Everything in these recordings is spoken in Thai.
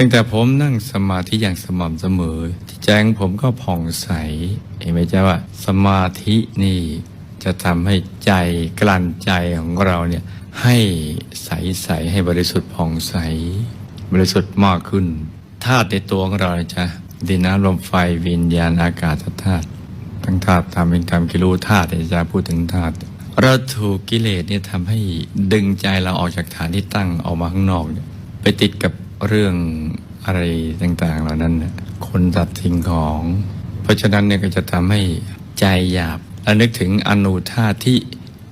ตั้งแต่ผมนั่งสมาธิอย่างสม่ำเสมอ ที่แจ้งผมก็ผ่องใสเห็นไหมจ๊ะว่า สมาธินี่จะทำให้ใจกลั่นใจของเราเนี่ยให้ใสใสให้บริสุทธิ์ผ่องใส บริสุทธิ์มากขึ้นธาตุในตัวของเราเนี่ยจ้ะดินน้ำลมไฟวิญญาณอากาศธาตุทั้งธาตุธรรมเป็นธรรมกิรูธาตุจะพูดถึงธาตุเราถูกกิเลสเนี่ยทำให้ดึงใจเราออกจากฐานที่ตั้งออกมาข้างนอกเนี่ยไปติดกับ เรื่องอะไรต่างๆ เหล่านั้นคนตัดทิ้งของ เพราะฉะนั้นเนี่ยก็จะทำให้ใจหยาบและนึกถึงอนูธาตุที่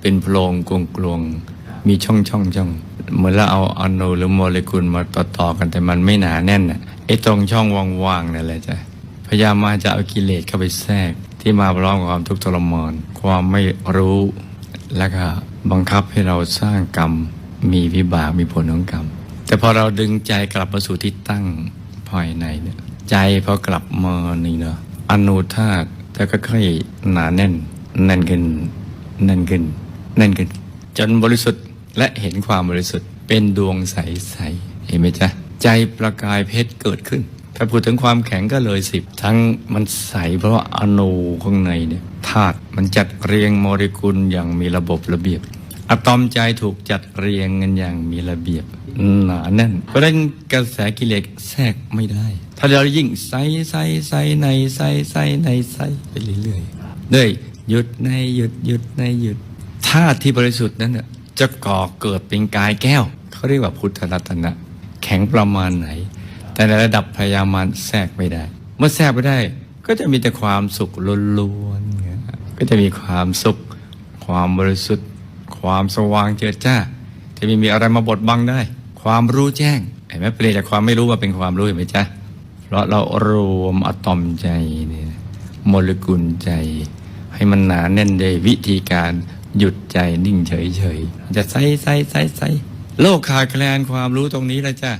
เป็นโพรงกลวงๆมีช่องช่องช่องเหมือนเราเอาอนูหรือโมเลกุลมาต่อๆกันแต่มันไม่หนาแน่นน่ะไอ้ตรงช่องว่างๆนั่นแหละจ้ะพยายามมาจะเอากิเลสเข้าไปแทรก ที่มาพร้อมกับความทุกข์ทรมานความไม่รู้แล้วก็บังคับให้เราสร้างกรรมมีวิบากมีผลของกรรม แต่พอเราดึงใจกลับมาสู่ที่ตั้งภายในเนี่ยใจพอกลับมานี่เนาะอนุธาตุแต่ก็ค่อยหนาแน่นแน่นขึ้นแน่นขึ้นแน่นขึ้น จนบริสุทธิ์และเห็นความบริสุทธิ์เป็นดวงใสๆเห็นไหมจ๊ะใจประกายเพชรเกิดขึ้น ถ้าพูดถึงความแข็งก็เลยสิบทั้งมันใสเพราะว่าอนูข้างในเนี่ยธาตุมันจัดเรียงโมเลกุลอย่างมีระบบระเบียบ อะตอมใจถูกจัดเรียงกันอย่างมีระเบียบหนาแน่น เพราะฉะนั้นกระแสกิเลสแทรกไม่ได้ ถ้าเรายิ่งใส่ใส่ใส่ในใส่ใส่ในใส่ไปเรื่อยๆด้วยหยุดในหยุดหยุดในหยุดธาตุที่บริสุทธิ์นั้นน่ะจะก่อเกิดเป็นกายแก้ว เขาเรียกว่าพุทธรัตนะแข็งประมาณไหน แต่ในระดับพยามารแทรกไม่ได้ เมื่อแทรกไม่ได้ ก็จะมีแต่ความสุขล้วนๆก็จะมีความสุข ความบริสุทธิ์ ความสว่างเจิดจ้าที่ไม่มีอะไรมาบดบังได้ ความรู้แจ้งเห็นไหมเปลี่ยนจากความไม่รู้มาเป็นความรู้เห็นไหมจ๊ะเพราะเรารวมอะตอมใจเนี่ยโมเลกุลใจ ให้มันหนาแน่นด้วยวิธีการหยุดใจนิ่งเฉยๆจะใส่ใส่ใส่ใส่โลกขาดแคลนความรู้ตรงนี้แล้วจ้ะ